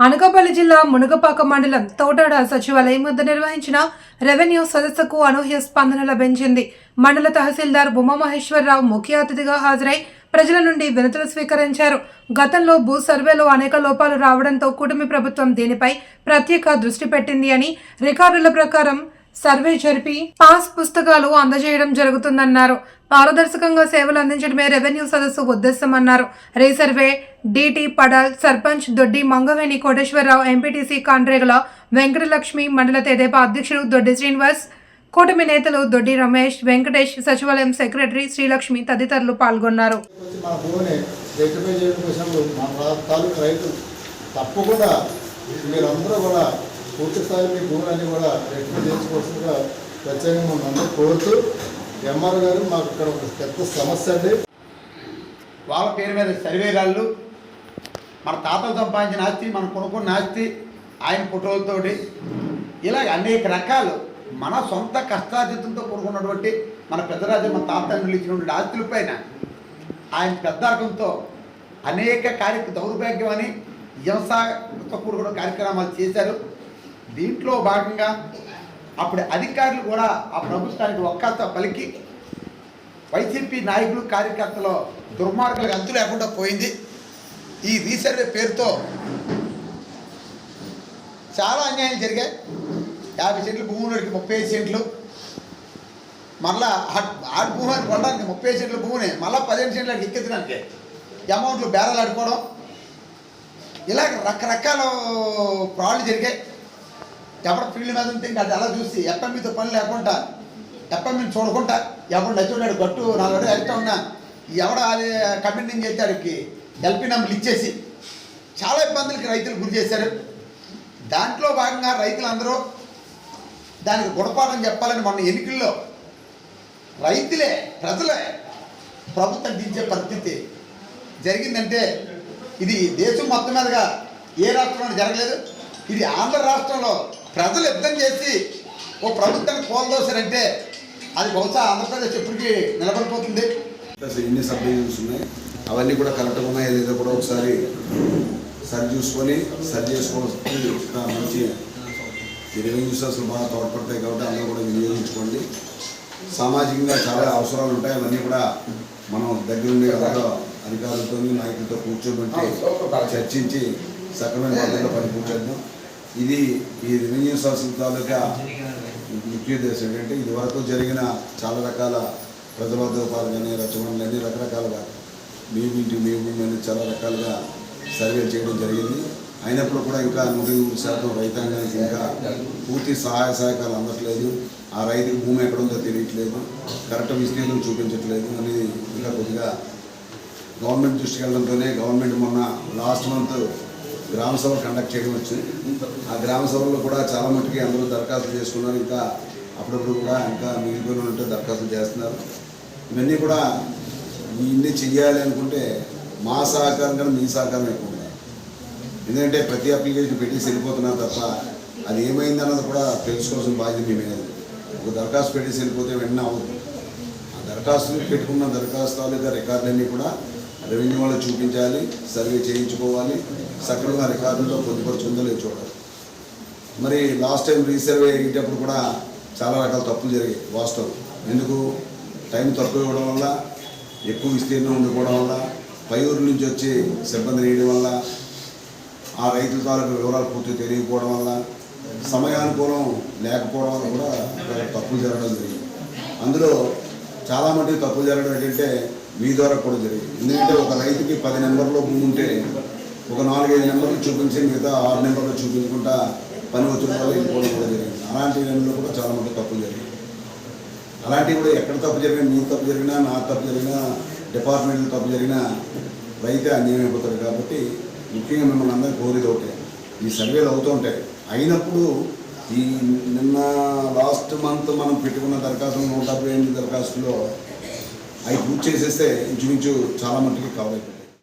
అనకాపల్లి జిల్లా మునగపాక మండలం తోటాడ సచివాలయం వద్ద నిర్వహించిన రెవెన్యూ సదస్సుకు అనూహ్య స్పందన లభించింది. మండల తహసీల్దార్ ఉమామహేశ్వరరావు ముఖ్య అతిథిగా హాజరై ప్రజల నుండి వినతులు స్వీకరించారు. గతంలో భూ సర్వేలో అనేక లోపాలు రావడంతో కుటుంబ ప్రభుత్వం దీనిపై ప్రత్యేక దృష్టి పెట్టింది అని రికార్డుల ప్రకారం సర్వే జరిపి పాస్ పుస్తకాలు అందజేయడం జరుగుతుందన్నారు. పారదర్శకంగా సేవలు అందించడమే రెవెన్యూ సదస్సు ఉద్దేశమన్నారు. Resurvey DT Padal sarpanch Doddi Mangaveni Koteswararao MPTC Kandregala Venkatalakshmi మండల తెదేపా అధ్యక్షుడు దొడ్డి శ్రీనివాస్ కూటమి నేతలు దొడ్డి రమేష్ వెంకటేష్ సచివాలయం సెక్రటరీ శ్రీలక్ష్మి తదితరులు పాల్గొన్నారు. తప్పకుండా మీరందరూ కూడా పూర్తి స్థాయి మీ భూములన్నీ కూడా రెక్టిఫై చేసుకోవాల్సిందిగా ప్రత్యేకంగా మనం కోరుతూ ఎంఆర్ గారు మాకు ఇక్కడ ఒక పెద్ద సమస్య అండి. వాళ్ళ పేరు మీద సర్వేగాళ్ళు మన తాతలు సంపాదించిన ఆస్తి మనం కొనుక్కున్న ఆస్తి ఆయన ఫోటోలతోటి ఇలాగ అనేక రకాలు మన సొంత కష్టార్జితంతో కొనుక్కున్నటువంటి మన పెద్దరాజు మన తాతండ్రులు ఇచ్చినటువంటి ఆస్తుల పైన ఆయన పెద్ద అనేక కార్య దౌర్భాగ్యం అని హింసతో కూడుకున్న కార్యక్రమాలు చేశారు. దీంట్లో భాగంగా అప్పుడు అధికారులు కూడా ఆ ప్రభుత్వానికి ఒక్కత పలికి వైసీపీ నాయకులు కార్యకర్తలు దుర్మార్గులకు అంతు లేకుండా పోయింది. ఈ రీసర్వే పేరుతో చాలా అన్యాయం జరిగాయి. యాభై సెంట్లు భూములకి ముప్పై ఐదు సెంట్లు. మళ్ళా ఆ- ఆడి భూమి అని కొనడానికి ముప్పై ఐదు సెంట్ల భూమిని మళ్ళీ పదిహేను సెంట్లకి ఎక్కించడానికి అమౌంట్లు బేరాలు ఆడుకోవడం. ఇలా రకరకాల ఫ్రాడ్లు జరిగాయి. ఎవడ ఫీల్డ్ మీద ఉంటే ఇంకా అది అలా చూసి మీద పని లేకుండా ఎప్పటి మీద చూడకుండా ఎవడు నచ్చున్నాడు గట్టు నాలుగు ఎక్స్ట్రా ఉన్నా ఎవడ అది కమిటింగ్ చేశాడుకి ఎల్పీ ఎల్పి నెంబర్లు ఇచ్చేసి చాలా ఇబ్బందులకి రైతులు గురి చేశారు. దాంట్లో భాగంగా రైతులందరూ దానికి గుణపాఠం చెప్పాలని మొన్న ఎన్నికల్లో రైతులే ప్రజలే ప్రభుత్వం దించే పరిస్థితి జరిగిందంటే ఇది దేశం మొత్తం మీదుగా ఏ రాష్ట్రంలో జరగలేదు. ఇది ఆంధ్ర రాష్ట్రంలో ప్రజలు యుద్ధం చేసి ఓ ప్రభుత్వాన్ని కోల్దోశారంటే అది బహుశా ఆంధ్రప్రదేశ్ ఎప్పటికీ నిలబడిపోతుంది. ఎన్ని సబ్ డివిజన్స్ ఉన్నాయి. అవన్నీ కూడా కరెక్ట్గా ఉన్నాయో లేదో కూడా ఒకసారి సరి చూసుకొని సరి చేసుకోవాల్సి మంచి ఈ రెవెన్యూ అసలు బాగా తోడ్పడతాయి కాబట్టి అందరూ కూడా వినియోగించుకోండి. సామాజికంగా చాలా అవసరాలు ఉంటాయి. అవన్నీ కూడా మనం దగ్గరుండి అందరూ అధికారులతో నాయకులతో కూర్చోబెట్టి చర్చించి సక్రమైన పద్ధతిలో పని కూర్చోద్దాం ఇది ఈ రెవెన్యూ సంస్థల తాలూకా ముఖ్య ఉద్దేశం ఏంటంటే ఇది వరకు జరిగిన చాలా రకాల ప్రజలోద్యోగాలు కానీ రచనలు కానీ రకరకాలుగా మీ ఇంటి మీ భూమి అని చాలా రకాలుగా సర్వే చేయడం జరిగింది. అయినప్పుడు కూడా ఇంకా నూట నూరు శాతం రైతాంగానికి ఇంకా పూర్తి సహాయ సహకారాలు అందట్లేదు. ఆ రైతుకి భూమి ఎక్కడ ఉందో తెలియట్లేదు. కరెక్ట్ విస్తీర్ణం చూపించట్లేదు అనేది ఇంకా కొద్దిగా గవర్నమెంట్ దృష్టికి వెళ్ళడంతోనే గవర్నమెంట్ మొన్న లాస్ట్ మంత్ గ్రామ సభ కండక్ట్ చేయడం వచ్చింది. ఆ గ్రామ సభలో కూడా చాలా మట్టుకి అందరూ దరఖాస్తులు చేసుకున్నారు. ఇంకా అప్పుడప్పుడు కూడా ఇంకా మిగిలిపోయిన ఉంటే దరఖాస్తులు చేస్తున్నారు. ఇవన్నీ కూడా ఇన్ని చెయ్యాలి అనుకుంటే మా సహకారం కన్నా మీ సహకారం ఎక్కువ ఉండాలి ఎందుకంటే ప్రతి అప్లికేషన్ పెట్టి వెళ్ళిపోతున్నారు తప్ప అది ఏమైంది అన్నది కూడా తెలుసుకోవాల్సిన బాధ్యత మీ మీద ఒక దరఖాస్తు పెట్టి వెళ్ళిపోతే వెంటనే అవ్వదు. ఆ దరఖాస్తులు పెట్టుకున్న దరఖాస్తు ఇంకా రికార్డులన్నీ కూడా రెవెన్యూ వాళ్ళు చూపించాలి సర్వే చేయించుకోవాలి సక్రమంగా రికార్డులతో పొందుపరుచుందో లేదు చూడాలి. మరి లాస్ట్ టైం రీసర్వే అయ్యేటప్పుడు కూడా చాలా రకాల తప్పులు జరిగాయి వాస్తవం. ఎందుకు? టైం తక్కువ ఇవ్వడం వల్ల ఎక్కువ విస్తీర్ణం ఉండిపోవడం వల్ల పై ఊరు నుంచి వచ్చి సిబ్బంది వేయడం వల్ల ఆ రైతుల తాలూకు వివరాలు పూర్తి తెలియకపోవడం వల్ల సమయానుకూలం లేకపోవడం వల్ల కూడా తప్పులు జరగడం జరిగింది. అందులో చాలా మటుకు తప్పులు జరగడం ఏంటంటే మీ ద్వారా కూడా జరిగింది. ఎందుకంటే ఒక రైతుకి పది నెంబర్లో భూమి ఉంటే ఒక నాలుగైదు నెంబర్లు చూపించి మిగతా ఆరు నెంబర్లు చూపించుకుంటా పని వచ్చిన వల్ల వెళ్ళిపోవడం కూడా జరిగింది. అలాంటి నెంబర్లో కూడా చాలా మంది తప్పులు జరిగింది. అలాంటివి కూడా ఎక్కడ తప్పు జరిగినా మీ తప్పు జరిగినా నా తప్పు జరిగినా డిపార్ట్మెంట్ తప్పు జరిగినా రైతే అన్యాయం అయిపోతారు కాబట్టి ముఖ్యంగా మిమ్మల్ని అందరూ కోరిది ఒకటే ఈ సర్వేలు అవుతూ ఉంటాయి. అయినప్పుడు ఈ నిన్న లాస్ట్ మంత్ మనం పెట్టుకున్న దరఖాస్తులు నూట డెబ్బై ఎనిమిది దరఖాస్తులో అవి పూర్తి చేసేస్తే ఇంచుమించు చాలా మట్టుకి కవర్ అయిపోతుంది.